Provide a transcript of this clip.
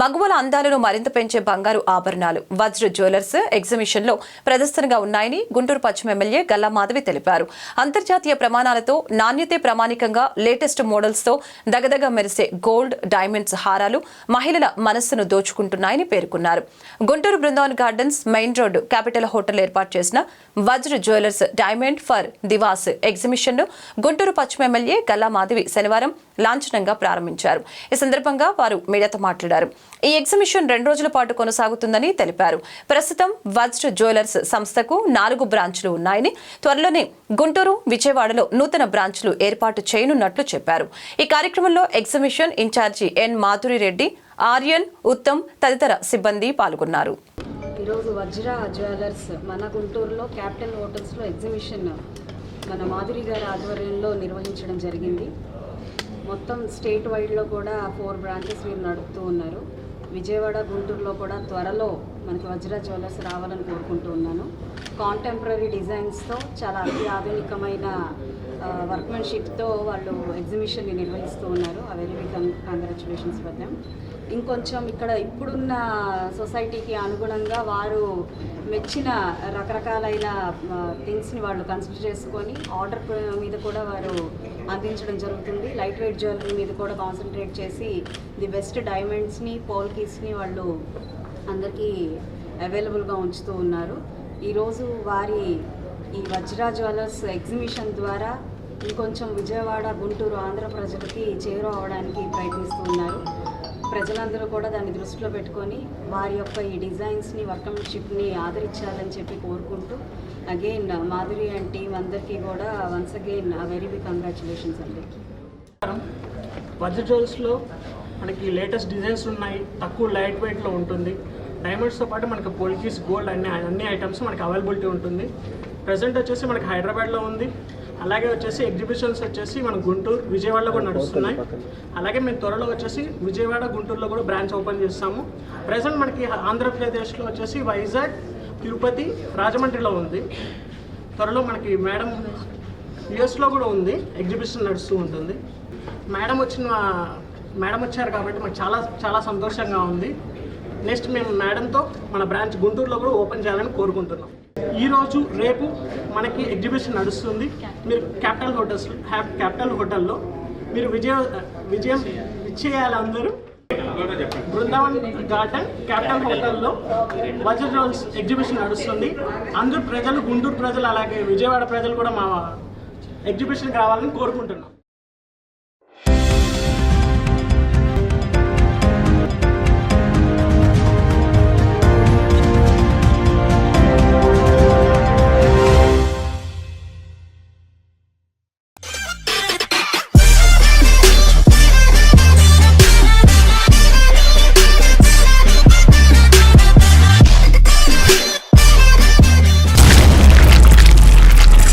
మగువల అందాలను మరింత పెంచే బంగారు ఆభరణాలు. వజ్ర జ్యువెలర్స్ ఎగ్జిబిషన్లో ప్రదర్శనగా ఉన్నాయని గుంటూరు పశ్చిమ ఎమ్మెల్యే గల్లా మాధవి తెలిపారు. అంతర్జాతీయ ప్రమాణాలతో నాణ్యతే ప్రామాణికంగా లేటెస్ట్ మోడల్స్తో దగదగ మెరిసే గోల్డ్ డైమండ్స్ హారాలు మహిళల మనస్సును దోచుకుంటున్నాయని పేర్కొన్నారు. Guntur Brindavan Gardens main road capital hotel ఏర్పాటు చేసిన Vajra jewellers diamond for divas ఎగ్జిబిషన్ను Guntur పశ్చిమ ఎమ్మెల్యే గల్లా మాధవి శనివారం లాంఛనంగా ప్రారంభించారు. ఈ సందర్భంగా వారు మీడియాతో మాట్లాడారు. ఈ ఎగ్జిబిషన్ రెండు రోజుల పాటు కొనసాగుతుందని తెలిపారు. ప్రస్తుతం వజ్ర జ్యువెలర్స్ సంస్థకు నాలుగు బ్రాంచ్లు ఉన్నాయని త్వరలోనే గుంటూరు విజయవాడలో నూతన బ్రాంచ్లు ఏర్పాటు చేయనున్నట్లు చెప్పారు. ఈ కార్యక్రమంలో exhibition incharge N Madhuri Reddy Aryan Uttam తదితర సిబ్బంది పాల్గొన్నారు. ఈరోజు వజ్ర జ్యువెలర్స్ మన గుంటూరులో క్యాపిటల్ హోటల్స్లో ఎగ్జిబిషన్ మన మాధురి గారి ఆధ్వర్యంలో నిర్వహించడం జరిగింది. మొత్తం స్టేట్ వైడ్లో కూడా ఫోర్ బ్రాంచెస్ మీరు నడుపుతూ ఉన్నారు. విజయవాడ గుంటూరులో కూడా త్వరలో మనకి వజ్ర జ్యువెలర్స్ రావాలని కోరుకుంటూ ఉన్నాను. కాంటెంపరీ డిజైన్స్తో చాలా అతి ఆధునికమైన వర్క్మెన్షిప్తో వాళ్ళు ఎగ్జిబిషన్ని నిర్వహిస్తూ ఉన్నారు. ఆ very big congratulations for them ఇంకొంచెం ఇక్కడ ఇప్పుడున్న సొసైటీకి అనుగుణంగా వారు మెచ్చిన రకరకాలైన థింగ్స్ని వాళ్ళు కన్సిడర్ చేసుకొని ఆర్డర్ మీద కూడా వారు అందించడం జరుగుతుంది. లైట్ వెయిట్ జ్యువెలరీ మీద కూడా కాన్సన్ట్రేట్ చేసి ది బెస్ట్ డైమండ్స్ని పోల్కీస్ని వాళ్ళు అందరికీ అవైలబుల్గా ఉంచుతూ ఉన్నారు. ఈరోజు వారి ఈ వజ్రా జ్యువెలర్స్ ఎగ్జిబిషన్ ద్వారా ఇంకొంచెం విజయవాడ గుంటూరు ఆంధ్ర ప్రజలకి చేరువ అవడానికి ప్రయత్నిస్తున్నారు. ప్రజలందరూ కూడా దాన్ని దృష్టిలో పెట్టుకొని వారి యొక్క ఈ డిజైన్స్ని వర్కమ్షిప్ని ఆదరించాలని చెప్పి కోరుకుంటూ అగైన్ మాధురి అండ్ టీం అందరికీ కూడా once again very big congratulations అండి బడ్జెట్ జ్యువెల్స్లో మనకి లేటెస్ట్ డిజైన్స్ ఉన్నాయి తక్కువ లైట్ వెయిట్లో ఉంటుంది. డైమండ్స్తో పాటు మనకి పోల్కీస్ గోల్డ్ అన్ని అన్ని ఐటమ్స్ మనకి అవైలబిలిటీ ఉంటుంది. ప్రజెంట్ వచ్చేసి మనకి హైదరాబాద్లో ఉంది. అలాగే వచ్చేసి ఎగ్జిబిషన్స్ వచ్చేసి మన గుంటూరు విజయవాడలో కూడా నడుస్తున్నాయి. అలాగే మేము త్వరలో వచ్చేసి విజయవాడ గుంటూరులో కూడా బ్రాంచ్ ఓపెన్ చేస్తాము. ప్రజెంట్ మనకి ఆంధ్రప్రదేశ్లో వచ్చేసి వైజాగ్ తిరుపతి రాజమండ్రిలో ఉంది. త్వరలో మనకి మేడం యుఎస్లో కూడా ఉంది. ఎగ్జిబిషన్ నడుస్తూ ఉంటుంది. మేడం వచ్చిన మేడం వచ్చారు కాబట్టి మాకు చాలా చాలా సంతోషంగా ఉంది. నెక్స్ట్ మేము మేడంతో మన బ్రాంచ్ గుంటూరులో కూడా ఓపెన్ చేయాలని కోరుకుంటున్నాం. ఈరోజు రేపు మనకి ఎగ్జిబిషన్ నడుస్తుంది. మీరు క్యాపిటల్ హోటల్స్ క్యాపిటల్ హోటల్లో మీరు విజయ విజయం విచ్చేయాలి అందరూ. బృందావన్ గార్డెన్ క్యాపిటల్ హోటల్లో వజ్ర రోల్స్ ఎగ్జిబిషన్ నడుస్తుంది. అందరూ ప్రజలు గుంటూరు ప్రజలు అలాగే విజయవాడ ప్రజలు కూడా మా ఎగ్జిబిషన్కి రావాలని కోరుకుంటున్నాం.